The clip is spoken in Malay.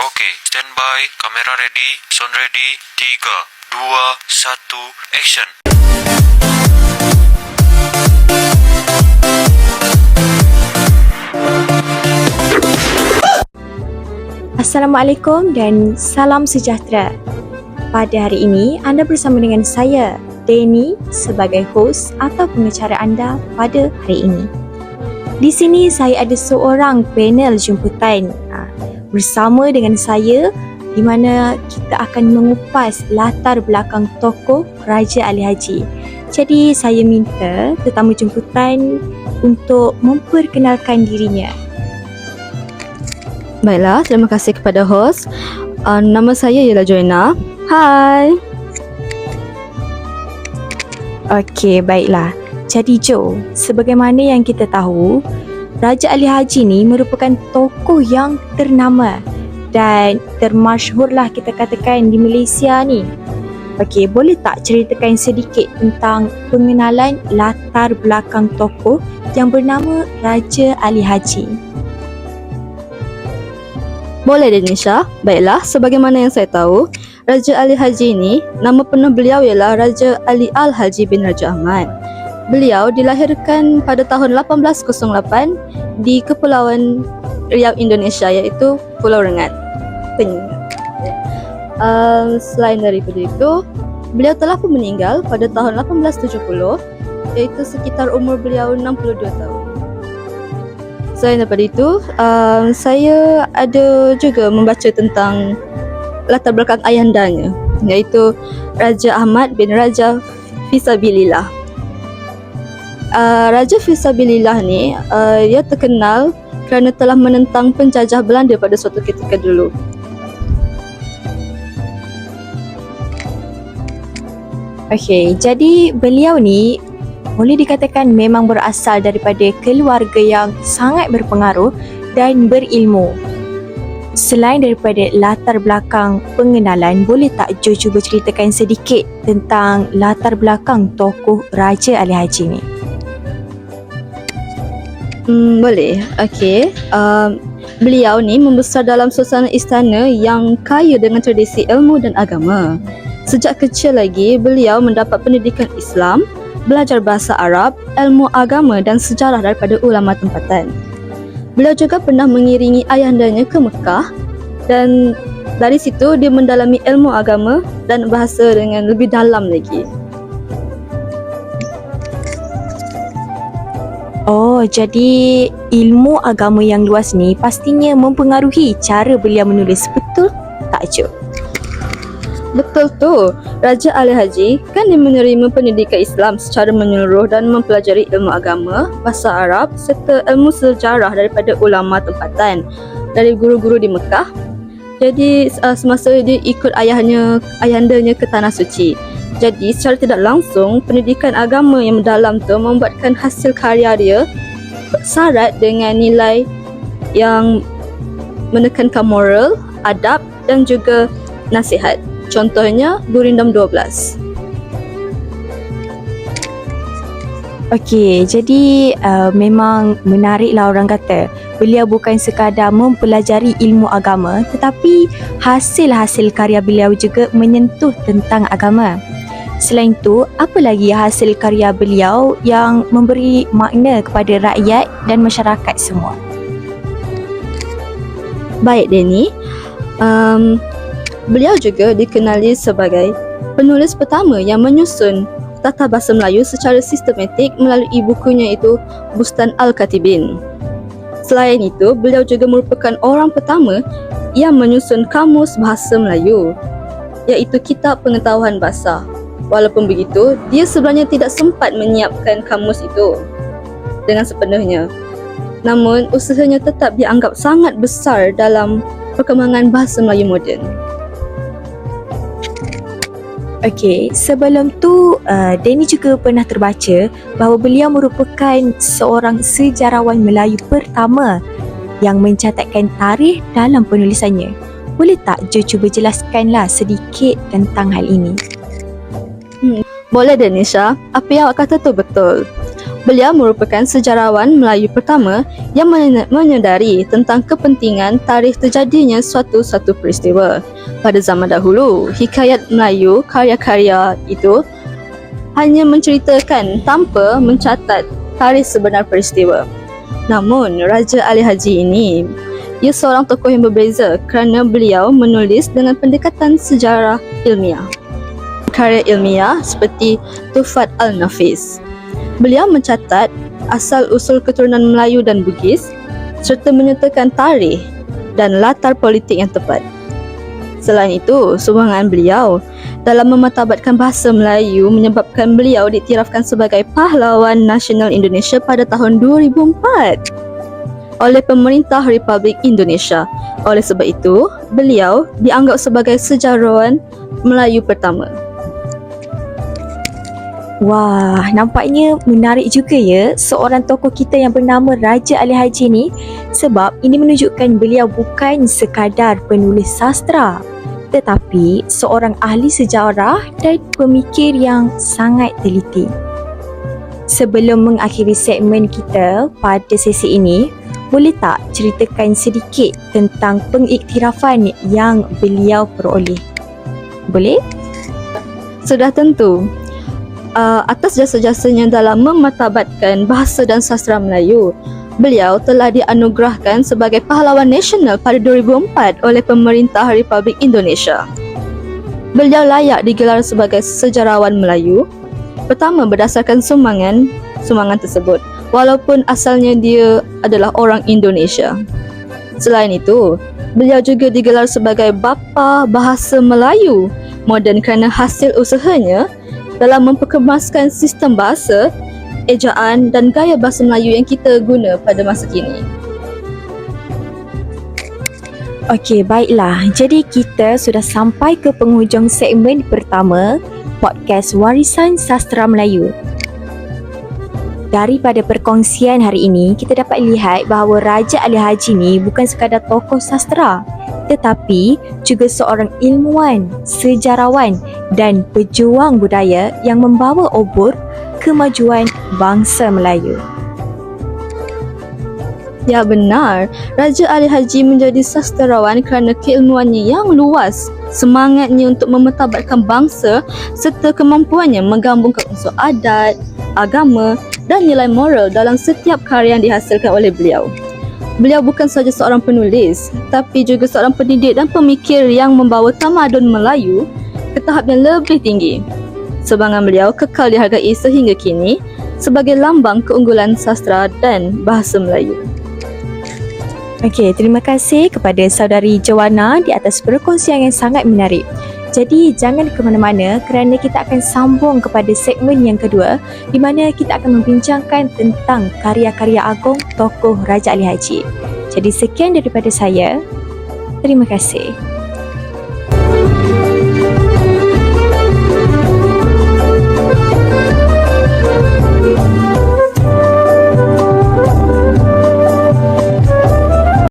Okey, standby, kamera ready, sound ready, 3, 2, 1, action. Assalamualaikum dan salam sejahtera. Pada hari ini, anda bersama dengan saya, Denny, sebagai host atau pengacara anda pada hari ini. Di sini saya ada seorang panel jemputan bersama dengan saya di mana kita akan mengupas latar belakang tokoh Raja Ali Haji. Jadi saya minta tetamu jemputan untuk memperkenalkan dirinya. Baiklah, terima kasih kepada host. Uh, nama saya ialah Joanna. Hai. Okey, baiklah. Jadi Jo, sebagaimana yang kita tahu, Raja Ali Haji ni merupakan tokoh yang ternama dan termasyhurlah kita katakan di Malaysia ni. Okey, boleh tak ceritakan sedikit tentang pengenalan latar belakang tokoh yang bernama Raja Ali Haji? Boleh Denisha? Baiklah, sebagaimana yang saya tahu, Raja Ali Haji ini, nama penuh beliau ialah Raja Ali Al-Haji bin Raja Ahmad. Beliau dilahirkan pada tahun 1808 di Kepulauan Riau Indonesia iaitu Pulau Rengat. Penyingat. Uh, selain daripada itu, beliau telah pun meninggal pada tahun 1870 iaitu sekitar umur beliau 62 tahun. Selain daripada itu, um, saya ada juga membaca tentang latar belakang ayahandanya iaitu Raja Ahmad bin Raja Fisabilillah. Uh, Raja Fisabilillah ni uh, ia terkenal kerana telah menentang penjajah Belanda pada suatu ketika dulu. Okey, jadi beliau ni boleh dikatakan memang berasal daripada keluarga yang sangat berpengaruh dan berilmu. Selain daripada latar belakang pengenalan, boleh tak Jo cuba ceritakan sedikit tentang latar belakang tokoh Raja Ali Haji ni? Hmm, boleh. Okey. Um, beliau ni membesar dalam suasana istana yang kaya dengan tradisi ilmu dan agama. Sejak kecil lagi, beliau mendapat pendidikan Islam belajar bahasa Arab, ilmu agama dan sejarah daripada ulama tempatan. Beliau juga pernah mengiringi ayahandanya ke Mekah dan dari situ dia mendalami ilmu agama dan bahasa dengan lebih dalam lagi. Oh, jadi ilmu agama yang luas ni pastinya mempengaruhi cara beliau menulis, betul tak Jo? Betul tu. Raja Ali Haji kan dia menerima pendidikan Islam secara menyeluruh dan mempelajari ilmu agama, bahasa Arab serta ilmu sejarah daripada ulama tempatan dari guru-guru di Mekah. Jadi uh, semasa dia ikut ayahnya, ayahandanya ke tanah suci. Jadi secara tidak langsung pendidikan agama yang mendalam tu membuatkan hasil karya dia syarat dengan nilai yang menekankan moral, adab dan juga nasihat. Contohnya Gurindam 12. Okey, jadi uh, memang menariklah orang kata beliau bukan sekadar mempelajari ilmu agama tetapi hasil-hasil karya beliau juga menyentuh tentang agama. Selain itu, apa lagi hasil karya beliau yang memberi makna kepada rakyat dan masyarakat semua? Baik Denny, um, Beliau juga dikenali sebagai penulis pertama yang menyusun tata bahasa Melayu secara sistematik melalui bukunya itu Bustan Al-Katibin. Selain itu, beliau juga merupakan orang pertama yang menyusun kamus bahasa Melayu iaitu Kitab Pengetahuan Bahasa. Walaupun begitu, dia sebenarnya tidak sempat menyiapkan kamus itu dengan sepenuhnya. Namun, usahanya tetap dianggap sangat besar dalam perkembangan bahasa Melayu moden. Okey, sebelum tu uh, Danny juga pernah terbaca bahawa beliau merupakan seorang sejarawan Melayu pertama yang mencatatkan tarikh dalam penulisannya. Boleh tak Jo cuba jelaskanlah sedikit tentang hal ini? Boleh Denisha, apa yang awak kata tu betul. Beliau merupakan sejarawan Melayu pertama yang men- menyedari tentang kepentingan tarikh terjadinya suatu-satu peristiwa. Pada zaman dahulu, hikayat Melayu karya-karya itu hanya menceritakan tanpa mencatat tarikh sebenar peristiwa. Namun, Raja Ali Haji ini ia seorang tokoh yang berbeza kerana beliau menulis dengan pendekatan sejarah ilmiah. Karya ilmiah seperti Tufat Al-Nafis. Beliau mencatat asal-usul keturunan Melayu dan Bugis serta menyertakan tarikh dan latar politik yang tepat. Selain itu, sumbangan beliau dalam mematabatkan bahasa Melayu menyebabkan beliau diiktirafkan sebagai pahlawan nasional Indonesia pada tahun 2004 oleh pemerintah Republik Indonesia. Oleh sebab itu, beliau dianggap sebagai sejarawan Melayu pertama. Wah, nampaknya menarik juga ya seorang tokoh kita yang bernama Raja Ali Haji ni sebab ini menunjukkan beliau bukan sekadar penulis sastra tetapi seorang ahli sejarah dan pemikir yang sangat teliti. Sebelum mengakhiri segmen kita pada sesi ini, boleh tak ceritakan sedikit tentang pengiktirafan yang beliau peroleh? Boleh? Sudah tentu. Uh, atas jasa-jasanya dalam mematabatkan bahasa dan sastra Melayu, beliau telah dianugerahkan sebagai pahlawan nasional pada 2004 oleh pemerintah Republik Indonesia. Beliau layak digelar sebagai sejarawan Melayu pertama berdasarkan sumbangan sumbangan tersebut walaupun asalnya dia adalah orang Indonesia. Selain itu, beliau juga digelar sebagai bapa bahasa Melayu moden kerana hasil usahanya dalam memperkemaskan sistem bahasa, ejaan dan gaya bahasa Melayu yang kita guna pada masa kini. Okey, baiklah. Jadi kita sudah sampai ke penghujung segmen pertama podcast Warisan Sastra Melayu. Daripada perkongsian hari ini, kita dapat lihat bahawa Raja Ali Haji ni bukan sekadar tokoh sastra tetapi juga seorang ilmuwan, sejarawan dan pejuang budaya yang membawa obor kemajuan bangsa Melayu. Ya benar, Raja Ali Haji menjadi sastrawan kerana keilmuannya yang luas, semangatnya untuk memetabatkan bangsa serta kemampuannya menggabungkan unsur adat, agama dan nilai moral dalam setiap karya yang dihasilkan oleh beliau. Beliau bukan sahaja seorang penulis, tapi juga seorang pendidik dan pemikir yang membawa tamadun Melayu ke tahap yang lebih tinggi. Sumbangan beliau kekal dihargai sehingga kini sebagai lambang keunggulan sastra dan bahasa Melayu. Okey, terima kasih kepada saudari Joanna di atas perkongsian yang sangat menarik. Jadi jangan ke mana-mana kerana kita akan sambung kepada segmen yang kedua di mana kita akan membincangkan tentang karya-karya agung tokoh Raja Ali Haji. Jadi sekian daripada saya. Terima kasih.